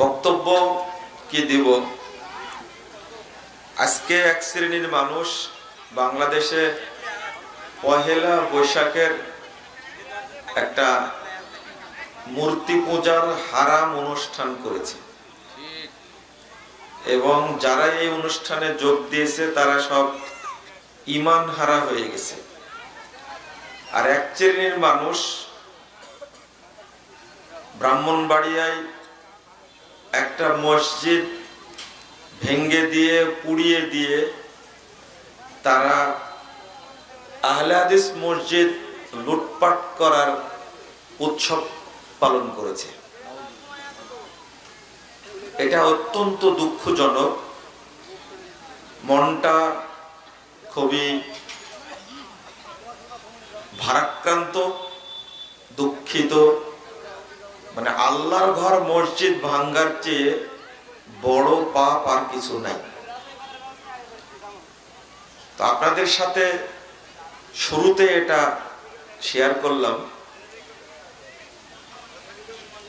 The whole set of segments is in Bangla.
বক্তব্য কি দিব? আজকে এক শ্রেণির মানুষ বাংলাদেশে পহেলা বৈশাখের একটা মূর্তি পূজার হারাম অনুষ্ঠান করেছে। এবং যারা এই অনুষ্ঠানে যোগ দিয়েছে, তারা সব ইমান হারা হয়ে গেছে। আর এক শ্রেণির মানুষ ব্রাহ্মণবাড়িয়ায় একটা মসজিদ ভেঙ্গে দিয়ে, পুড়িয়ে দিয়ে তারা আহলাদিস মসজিদ লুটপাট করার উৎসব পালন করেছে। এটা অত্যন্ত দুঃখজনক। মনটা খুবই ভারাক্রান্ত, দুঃখিত। মানে আল্লাহর ঘর মসজিদ ভাঙ্গার চেয়ে বড় পাপ আর কিছু নাই। তো আপনাদের সাথে শুরুতে এটা শেয়ার করলাম।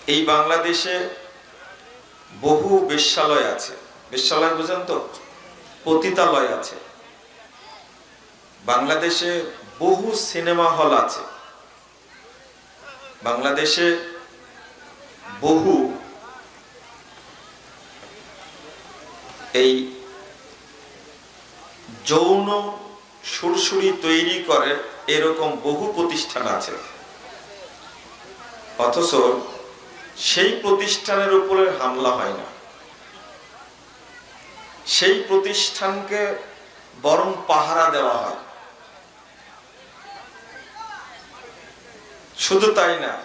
এই বাংলাদেশে বহু বেশ্যালয় আছে। বেশ্যালয় বুঝেন তো? পতিতালয় আছে। বাংলাদেশে বহু সিনেমা হল আছে। বাংলাদেশে বহু এই যৌন সুরসুরি তৈরি করে এরকম বহু প্রতিষ্ঠান আছে। অথচ সেই প্রতিষ্ঠানের উপরে হামলা হয় না। সেই প্রতিষ্ঠানকে বরং পাহারা দেওয়া হয়। শুধু তাই না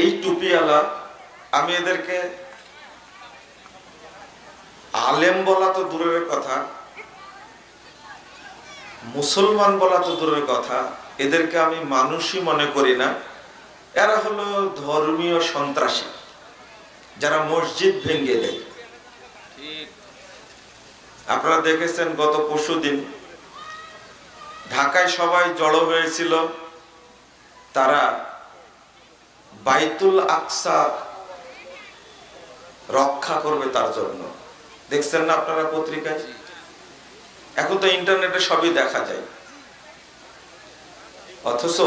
এই টুপিওয়ালা আমি এদেরকে আলেম বলা তো দূরের কথা মুসলমান বলা তো দূরের কথা এদেরকে আমি মানুষই মনে করি না। এরা হলো ধর্মীয় সন্ত্রাসী যারা মসজিদ ভেঙ্গে দেয়। আপনারা দেখেছেন গত পরশু দিন ঢাকায় সবাই জড়ো হয়েছিল তারা বাইতুল আকসা রক্ষা করবে তার জন্য। দেখছেন না আপনারা পত্রিকায়? এখন তো ইন্টারনেটে সবই দেখা যায়। অথচ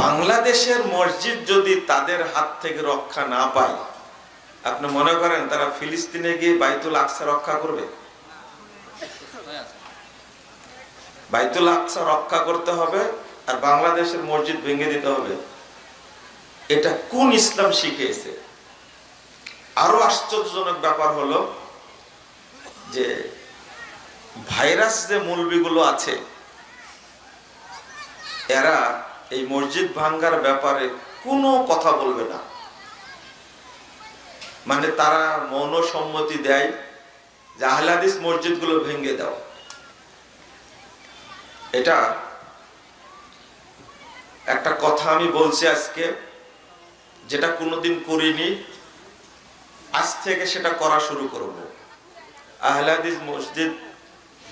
বাংলাদেশের মসজিদ যদি তাদের হাত থেকে রক্ষা না পায়, আপনি মনে করেন তারা ফিলিস্তিনে গিয়ে বাইতুল আকসা রক্ষা করবে? বাইতুল আকসা রক্ষা করতে হবে আর বাংলাদেশের মসজিদ ভেঙে দিতে হবে। এটা কোন ইসলাম শিখিয়েছে? আরও আশ্চর্যজনক ব্যাপার হলো যে ভাইরাস যে মুলবিগুলো আছে, এরা এই মসজিদ ভাঙ্গার ব্যাপারে কোনো কথা বলবে না। মানে তারা মনসম্মতি দেয় যে আহলাদিস মসজিদগুলো ভেঙে দাও। এটা একটা কথা আমি বলছি আজকে, যেটা কোনোদিন করিনি, আজ থেকে সেটা করা শুরু করব। আহলাদিস মসজিদ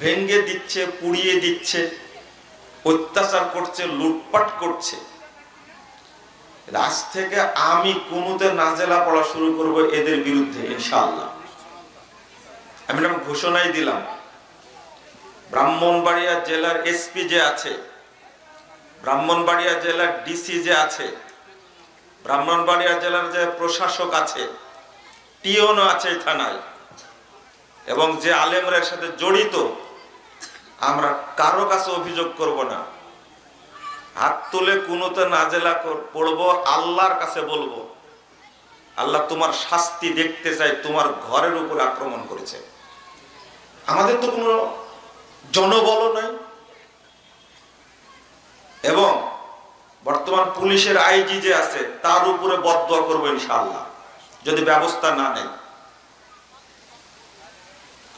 ভেঙ্গে দিচ্ছে, পুড়িয়ে দিচ্ছে, অত্যাচার করছে, লুটপাট করছে। আজ থেকে আমি কোনোতে নাজেলা পড়া শুরু করব এদের বিরুদ্ধে, ইনশাআল্লাহ। আমি ঘোষণাই দিলাম। ব্রাহ্মণবাড়িয়া জেলার এসপি যে আছে ব্রাহ্মণবাড়িয়া জেলার ডিসি যে আছে, ব্রাহ্মণবাড়িয়া জেলার যে প্রশাসক আছে, টিওনও আছে থানায়। এবং যে আলেমরের সাথে জড়িত, আমরা কারও কাছে অভিযোগ করব না। হাত তুলে কোনোতে নাজেলা পড়ব, আল্লাহর কাছে বলব, আল্লাহ তোমার শাস্তি দেখতে চাই, তোমার ঘরের উপর আক্রমণ করেছে। আমাদের তো কোনো জনবল নাই এবং বর্তমান পুলিশের আইজি যে আছে, তার উপরে বদয়া করব ইনশাআল্লাহ, যদি ব্যবস্থা না নেয়।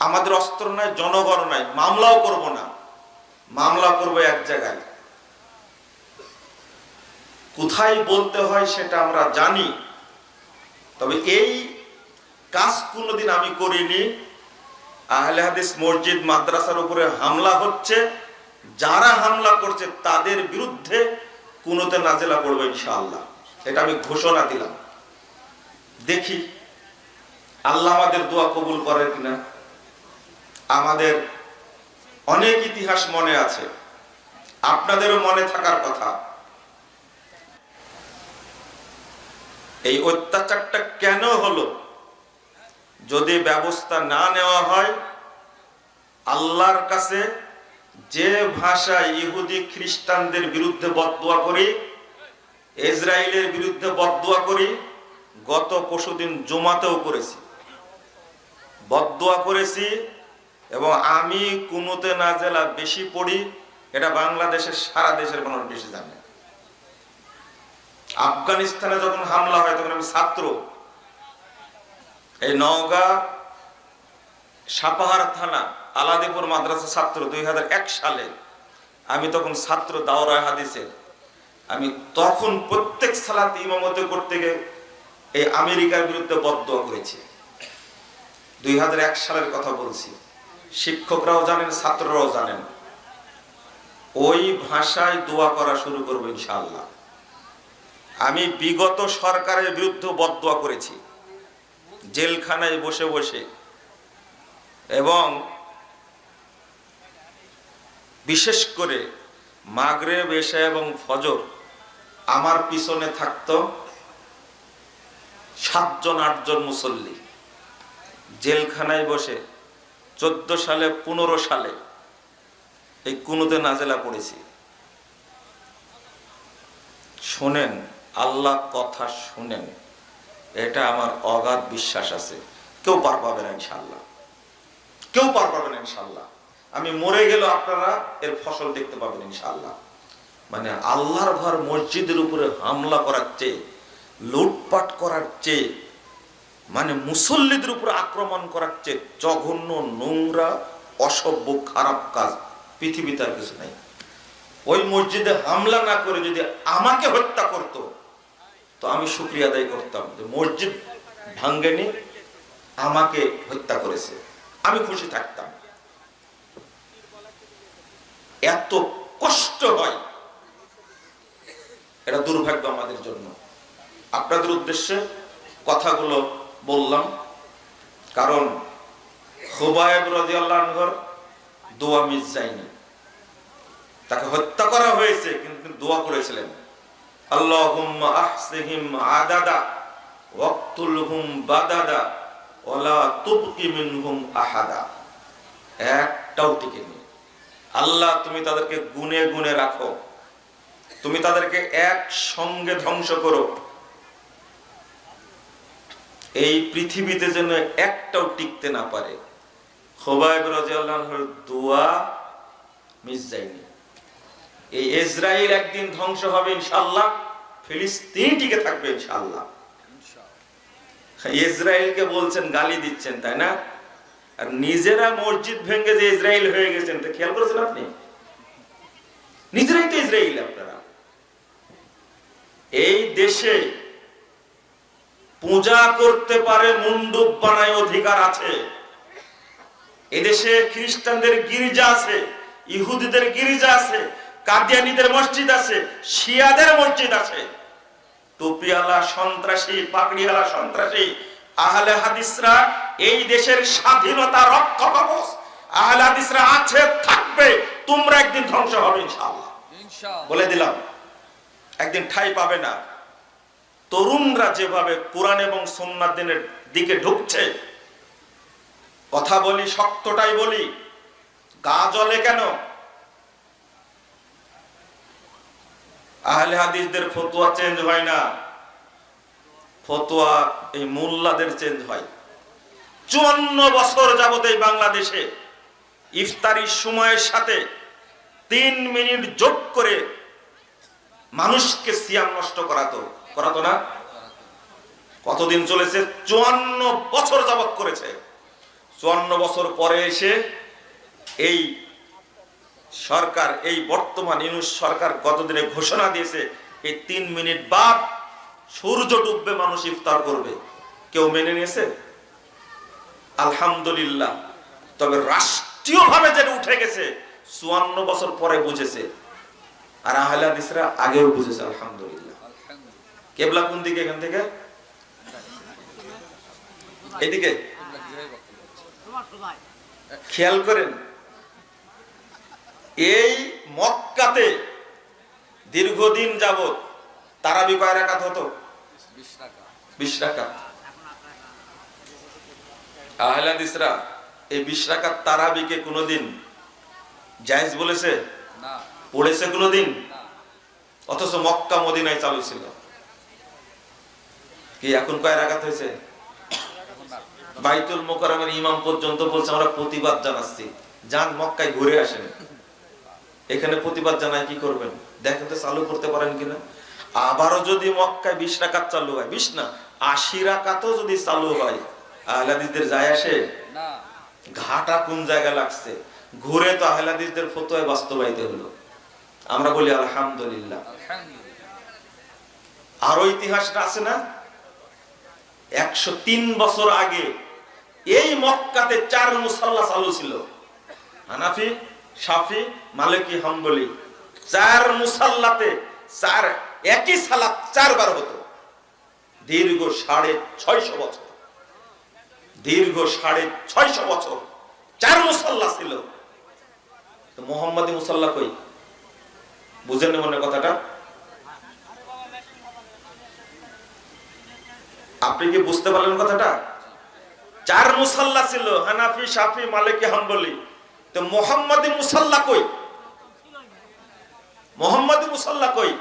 আমাদের অস্ত্র নাই, জনগণ নাই, মামলাও করব না। মামলা করব এক জায়গায়। কোথায় বলতে হয় সেটা আমরা জানি, তবে এই কাজ কোনোদিন আমি করিনি। আহলে হাদিস মসজিদ, মাদ্রাসার উপরে হামলা হচ্ছে, যারা হামলা করছে তাদের বিরুদ্ধে কোনোতে নাজেলা পড়বে ইনশাআল্লাহ। এটা আমি ঘোষণা দিলাম। দেখি, আল্লাহ আমাদের দোয়া কবুল করে কিনা। আমাদের অনেক ইতিহাস মনে আছে। আপনাদেরও মনে থাকার কথা। এই অত্যাচারটা কেন হলো? যদি ব্যবস্থা না নেওয়া হয়, আল্লাহর কাছে যে ভাষা ইহুদি খ্রিস্টানদের বিরুদ্ধে বদুয়া করি, ইসরায়েলের বিরুদ্ধে বদুয়া করি, গত পরশুদিন জমাতেও করেছি। বদুয়া করেছি এবং আমি কুনুতে নাজেলা বেশি পড়ি, এটা বাংলাদেশের সারা দেশের মানুষ বেশি জানে। আফগানিস্তানে যখন হামলা হয়, তখন আমি ছাত্র। এই নওগাঁ সাপাহার থানা আলাদিপুর মাদ্রাসা ছাত্র দুই হাজার এক সালে। আমি তখন ছাত্র দাওরা হাদিসের। আমি তখন প্রত্যেক সালাত ইমামতে করতে গিয়ে এই আমেরিকার বিরুদ্ধে বদয়া করেছি। দুই হাজার এক সালের কথা বলছি। শিক্ষকরাও জানেন, ছাত্ররাও জানেন। ওই ভাষায় দোয়া করা শুরু করব ইনশাল্লাহ আমি বিগত সরকারের বিরুদ্ধে বদয়া করেছি। জেলখানায় বসে বসে। এবং বিশেষ করে মাগরে এশা এবং ফজর আমার পিছনে থাকত সাতজন, আটজন মুসল্লি। জেলখানায় বসে চোদ্দ সালে, পনেরো সালে এই কুনুতে নাজেলা পড়েছি। শোনেন আল্লাহ কথা শুনেন, এটা আমার অগাধ বিশ্বাস আছে। কেউ পার পাবে না ইনশাল্লাহ কেউ পার পাবে না ইনশাল্লাহ আমি মরে গেল আপনারা এর ফসল দেখতে পাবেন ইনশাল্লাহ মানে আল্লাহর ঘর মসজিদের উপরে হামলা করার চেয়ে, লুটপাট করার চেয়ে মানে মুসল্লিদের উপরে আক্রমণ করার চেয়ে জঘন্য, নোংরা, অসভ্য, খারাপ কাজ পৃথিবীতে আর কিছু নাই। ওই মসজিদে হামলা না করে যদি আমাকে হত্যা করত, তো আমি শুক্রিয়া আদায় করতাম যে মসজিদ ভাঙ্গেনি, আমাকে হত্যা করেছে। আমি খুশি থাকতাম। এত কষ্ট হয়। এটা দুর্ভাগ্য আমাদের জন্য। আপনাদের উদ্দেশ্যে কথাগুলো বললাম। কারণ হুবায়ব রাজিয়াল্লাহর দোয়া মিস যায়নি। তাকে হত্যা করা হয়েছে, কিন্তু দোয়া করেছিলেন। মিনহুম আহাদা। একটাও টিকে আল্লাহ, তুমি তাদেরকে গুনে গুনে রাখো। তুমি তাদেরকে এক সঙ্গে ধ্বংস করো। এই পৃথিবীতে যেন একটাও টিকতে না পারে। দোয়া এই ইসরায়েল একদিন ধ্বংস হবে ইনশাল্লাহ ফিলিস্তিন টিকে থাকবে ইনশাল্লাহ ইসরায়েলকে বলছেন, গালি দিচ্ছেন, তাই না? আর নিজেরা মসজিদ ভেঙে যে ইসরায়েল হয়ে গেছেন, তা খেয়াল করেছেন আপনি? নিজেরাই তো ইসরায়েল আপনারা। এই দেশে পূজা করতে পারে মণ্ডপ বানায় অধিকার আছে। এদেশে খ্রিস্টানদের গির্জা আছে, ইহুদিদের গির্জা আছে, কাদিয়ানিদের মসজিদ আছে, শিয়াদের মসজিদ আছে। টুপিওয়ালা সন্ত্রাসী পাগড়িওয়ালা সন্ত্রাসী, আহলে হাদিসরা এই দেশের স্বাধীনতা রক্ষা কবচ আহলে আছে থাকবে। তোমরা একদিন ধ্বংস হবে ইনশাআল্লাহ। বলে দিলাম একদিন ঠাই পাবে না। তরুণরা যেভাবে কোরআন এবং সন্ন্যার দিনের দিকে ঢুকছে কথা বলি শক্তটাই বলি গা জলে কেন? আহলে হাদিসদের ফতোয়া চেঞ্জ হয় না। ফতোয়া এই মোল্লাদের চেঞ্জ হয়। চুয়ান্ন বছর যাবত এই বাংলাদেশে ইফতারির সময়ের সাথে তিন মিনিট যোগ করে মানুষকে সিয়াম নষ্ট করাতো করাতো না? কতদিন চলেছে? চুয়ান্ন বছর যাবত করেছে। চুয়ান্ন বছর পরে এসে এই সরকার, এই বর্তমান ইনুস সরকার গতদিনে ঘোষণা দিয়েছে, এই তিন মিনিট বাদ সূর্য ডুববে, মানুষ ইফতার করবে। কেউ মেনে নিয়েছে? আলহামদুলিল্লাহ। তবে রাষ্ট্রীয়ভাবে যেটা উঠে গেছে চুয়ান্ন বছর পরে বুঝেছে। আর আহলে হাদিসরা আগেও বুঝেছে আলহামদুলিল্লাহ। কেবলা কোন দিকে এখান থেকে? এদিকে। খেয়াল করেন এই মক্কাতে দীর্ঘদিন যাবত তারাবি কয় রাকাত হতো? বিশ রাকাত। আহলাদিসরা এই বিশ রাকাত তারাবিকে কোনোদিন জায়েজ বলেছে? পড়েছে কোনোদিন? অথচ মক্কা মদিনায় চালু ছিল। কি এখন কয় রাকাত হয়েছে? বাইতুল মোকারমের ইমাম পর্যন্ত বলছে আমরা প্রতিবাদ জানাচ্ছি। যান মক্কায় ঘুরে আসেন। এখানে প্রতিবাদ জানায় কি করবেন? দেখেন তো চালু করতে পারেন কিনা আবারও যদি মক্কায় বিশ রাকাত চালু হয় বিশ না আশি রাকাতও যদি চালু হয় আহলাদিসদের যায় আসে? ঘাটা কোন জায়গায় লাগছে? ঘুরে তো আহলাদিসদের ফতোয় বাস্তবায়িত হলো। আমরা বলি আলহামদুলিল্লাহ। আরও ইতিহাসটা আছে না? একশো তিন বছর আগে এই মক্কাতে চার মুসাল্লা চালু ছিল। হানাফি সাফি মালিকি হাম্বলি। চার মুসাল্লাতে চার একই সালাত চারবার হতো। দীর্ঘ সাড়ে ছয়শো বছর। দীর্ঘ সাড়ে ছয়শো বছর। চার মুসাল্লা ছিল। মোহাম্মদী মুসাল্লা কই? বুঝেন মনে কথাটা? আপনি কি বুঝতে পারলেন কথাটা? চার মুসাল্লা ছিল, হানাফি সাফি মালিকি, হাম্বলি। তো মোহাম্মদী মুসাল্লা কই? মোহাম্মদী মুসাল্লা কই?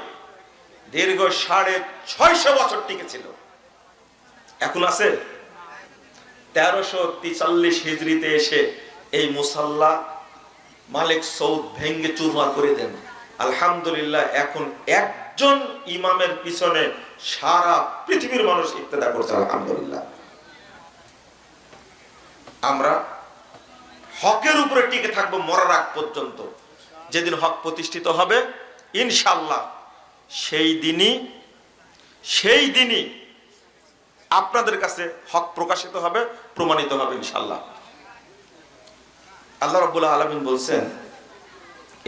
দীর্ঘ সাড়ে ছয়শো বছর টিকেছিল এখন আছে? তেরোশো তিচাল্লিশ হিজড়িতে এসে এই মুসাল্লা মালিক সৌদ ভেঙ্গে চুরমার করে দেন। আলহামদুলিল্লাহ, এখন একজন ইমামের পিছনে সারা পৃথিবীর মানুষ ইত্তেদা করছে, আলহামদুলিল্লাহ। আমরা হকের উপরে টিকে থাকব মরার আগ পর্যন্ত। যেদিন হক প্রতিষ্ঠিত হবে ইনশাল্লাহ সেই দিনই সেই দিনই আপনাদের কাছে হক প্রকাশিত হবে। প্রমাণিত হবে ইনশাল্লাহ আল্লাহ রব্বুল্লাহ আলমিন বলছেন,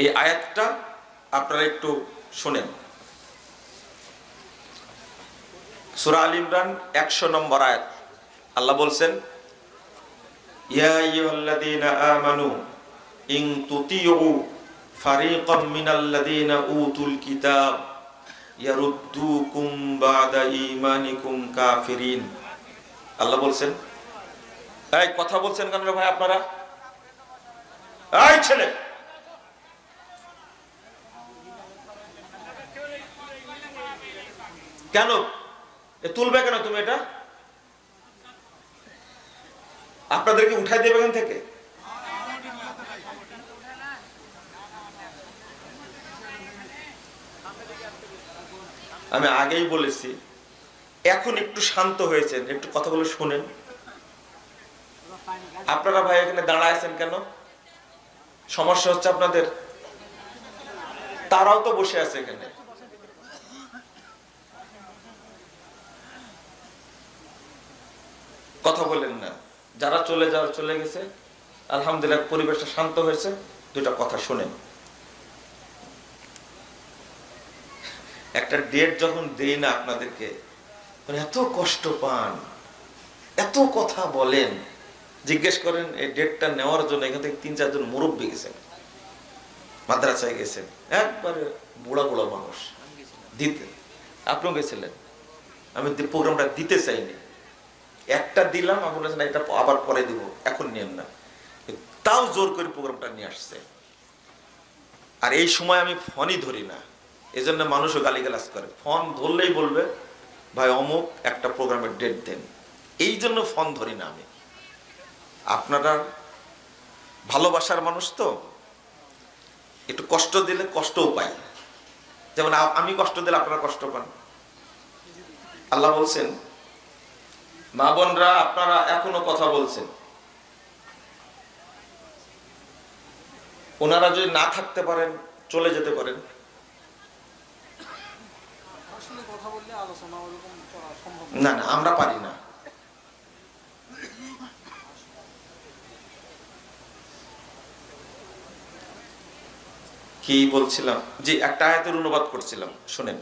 এই আয়াতটা আপনারা একটু শোনেন। সুরা আল ইমরান একশো নম্বর আয়াত। আল্লাহ বলছেন, ইয়া উতুল কিতাব আল্লাহ বলছেন এই কথা বলছেন কেন ভাই আপনারা? এই ছেলে! কেন? তুলবে কেন তুমি এটা? আপনাদেরকে উঠাই দেবে এখান থেকে? আমি আগেই বলেছি, এখন একটু শান্ত হয়েছেন, একটু কথাগুলো শুনেন। আপনারা ভাই এখানে দাঁড়ায় আছেন কেন? সমস্যা হচ্ছে আপনাদের? তারাও তো বসে আছে এখানে। কথা বলেন না। যারা চলে যাওয়ার চলে গেছে, আলহামদুলিল্লাহ পরিবেশটা শান্ত হয়েছে। দুটা কথা শুনেন। একটা ডেট যখন দেই না আপনাদেরকে মানে এত কষ্ট পান, এত কথা বলেন। জিজ্ঞেস করেন, এই ডেটটা নেওয়ার জন্য এখান থেকে তিন, চারজন মুরব্বী গেছেন। মাদ্রাসায় গেছেন। একবারে বুড়া বুড়া মানুষ। দিতে। আপনিও গেছিলেন। আমি প্রোগ্রামটা দিতে চাইনি। একটা দিলাম, আপনি বলেছেন এটা আবার পরে দিব। এখন নিয়েন না। তাও জোর করে প্রোগ্রামটা নিয়ে আসছে। আর এই সময় আমি ফোনই ধরি না। এই জন্য মানুষও গালিগালাজ করে। ফোন ধরলেই বলবে, ভাই অমুক, একটা প্রোগ্রামের ডেট দেন। এই জন্য ফোন ধরি না আমি। আপনারা ভালোবাসার মানুষ তো? একটু কষ্ট দিলে কষ্টও পাই যেমন আমি কষ্ট দিলে আপনারা কষ্ট পান। আল্লাহ বলছেন মা বোনরা আপনারা এখনও কথা বলছেন। ওনারা যদি না থাকতে পারেন চলে যেতে পারেন। না না আমরা পারি না। কি বলছিলাম? জি, একটা আয়াতের অনুবাদ করছিলাম, শুনেন।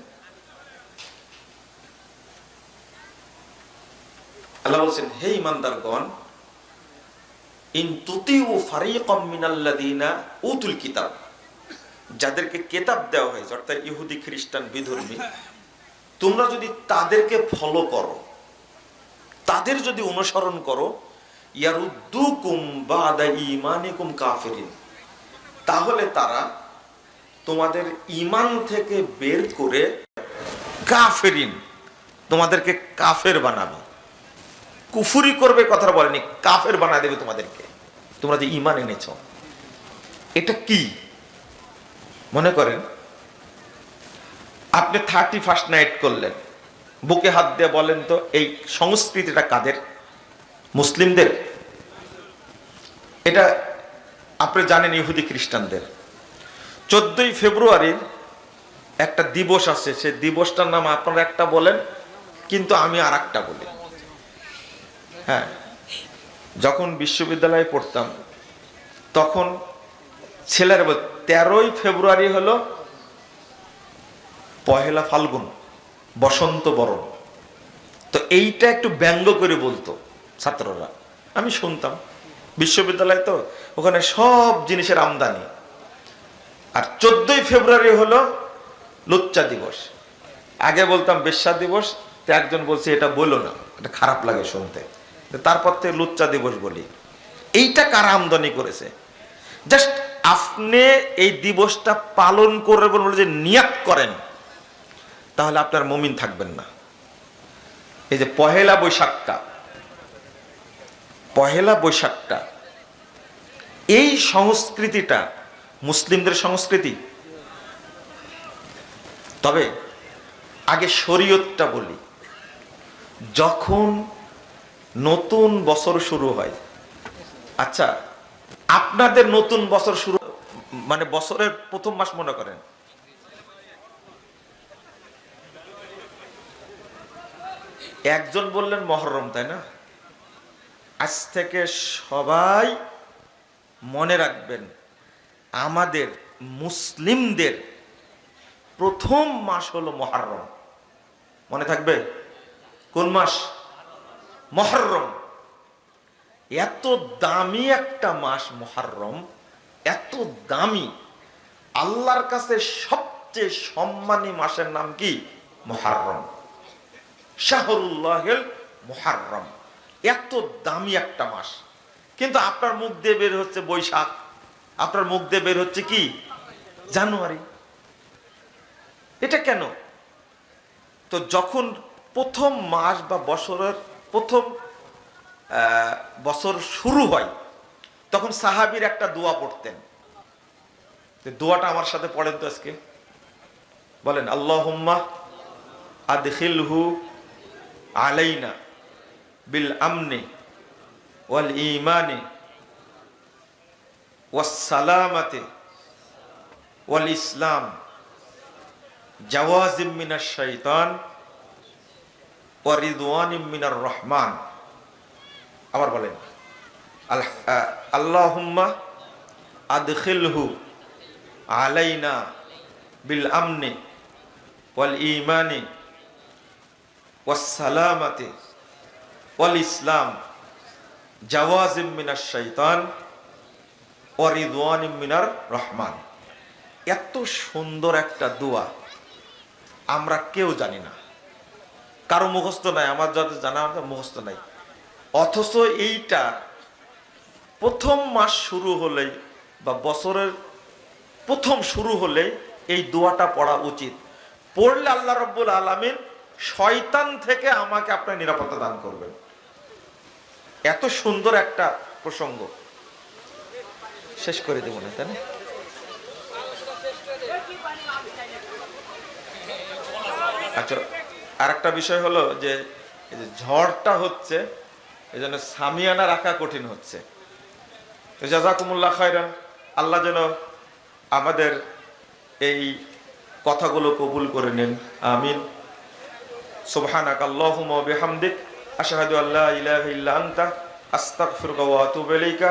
আল্লাহ বলছেন, হে ইমানদারগণ উতুল কিতাব। যাদেরকে কেতাব দেওয়া হয়েছে, অর্থাৎ ইহুদি, খ্রিস্টান, বিধর্মী, তোমরা যদি তাদেরকে ফলো করো, তাদের যদি অনুসরণ করো, ইয়ারুদ্দুকুম বাদা ঈমানিকুম কাফিরিন। তাহলে তারা তোমাদের ইমান থেকে বের করে কাফেরিন, তোমাদেরকে কাফের বানাবো। কুফুরি করবে কথা বলেনি, কাফের বানা দেবে তোমাদেরকে। তোমরা যে ইমান এনেছ। এটা কি? মনে করেন, আপনি থার্টি ফার্স্ট নাইট করলেন। বুকে হাত দিয়ে বলেন তো, এই সংস্কৃতিটা কাদের? মুসলিমদের? এটা আপনি জানেন ইহুদি খ্রিস্টানদের। চোদ্দই ফেব্রুয়ারির একটা দিবস আছে সে দিবসটার নাম আপনারা একটা বলেন, কিন্তু আমি আর একটা বলি। হ্যাঁ যখন বিশ্ববিদ্যালয়ে পড়তাম, তখন ছেলের তেরোই ফেব্রুয়ারি হলো পহেলা ফাল্গুন, বসন্ত বরণ। তো এইটা একটু ব্যঙ্গ করে বলতো ছাত্ররা। আমি শুনতাম, বিশ্ববিদ্যালয় তো, ওখানে সব জিনিসের আমদানি। আর চোদ্দই ফেব্রুয়ারি হলো লুচ্চা দিবস। আগে বলতাম বেশ্যা দিবস, তো একজন বলছে, এটা বলো না, এটা খারাপ লাগে শুনতে। তারপর থেকে লুচ্চা দিবস বলি। এইটা কারা আমদানি করেছে? জাস্ট আপনি এই দিবসটা পালন করে বলে যে নিয়াত করেন, তাহলে আপনার মমিন থাকবেন না। এই যে পহেলা বৈশাখটা পহেলা বৈশাখটা, এই সংস্কৃতিটা মুসলিমদের সংস্কৃতি। তবে আগে শরীয়তটা বলি। যখন নতুন বছর শুরু হয় আচ্ছা আপনাদের নতুন বছর শুরু মানে বছরের প্রথম মাস মনে করেন? একজন বললেন মহরম, তাই না? আজ থেকে সবাই মনে রাখবেন আমাদের মুসলিমদের প্রথম মাস হলো মহরম। মনে থাকবে? কোন মাস? মহরম। এত দামি একটা মাস মহরম, এত দামি। আল্লাহর কাছে সবচেয়ে সম্মানী মাসের নাম কি? মহরম। শাহরুল্লাহেল মহারম। এত দামি একটা মাস। কিন্তু আপনার মুখ দিয়ে বের হচ্ছে বৈশাখ। আপনার মুখ দিয়ে বের হচ্ছে কি? জানুয়ারি। এটা কেন? তো যখন প্রথম মাস বা বছরের প্রথম বছর শুরু হয়, তখন সাহাবির একটা দোয়া পড়তেন। দোয়াটা আমার সাথে পড়েন তো আজকে। বলেন আল্লাহ আদখিলহু আলাইনা বিল আমনি ওয়াল ইমানি ওয়াসসালামাতে ওয়াল ইসলাম, জাওয়াজিম মিনাশ শাইতান, ওয়া রিদওয়ানিম মিনার রহমান। আবার বলেন, আল- আল্লাহুম্মা আদখিলহু আলাইনা বিল আমনি ওয়াল ইমানি ওয়াসালামাতে ওয়াল ইসলাম, জাওয়াজিম মিনার শৈতান মিনার রহমান। এত সুন্দর একটা দোয়া আমরা কেউ জানি না। কারও মুখস্থ নাই, আমার যত জানা আমাদের মুখস্থ নাই। অথচ এইটা প্রথম মাস শুরু হলেই বা বছরের প্রথম শুরু হলে এই দোয়াটা পড়া উচিত। পড়লে আল্লাহ রব্বুল আলমিন শয়তান থেকে আমাকে আপনার নিরাপত্তা দান করবেন। এত সুন্দর একটা প্রসঙ্গ। শেষ করে দেব না, তাই না? আচ্ছা আর একটা বিষয় হলো যে ঝড়টা হচ্ছে, এই জন্য সামিয়ানা রাখা কঠিন হচ্ছে। তো জাজাকুমুল্লাহ খায়রান, আল্লাহ যেন আমাদের এই কথাগুলো কবুল করে নেন। আমিন। সুবহানাক আল্লাহুম্মা বিহামদিক, আশহাদু আল্লা ইলাহা ইল্লা আনতা, আস্তাগফিরুকা ওয়া আতুবু ইলাইকা।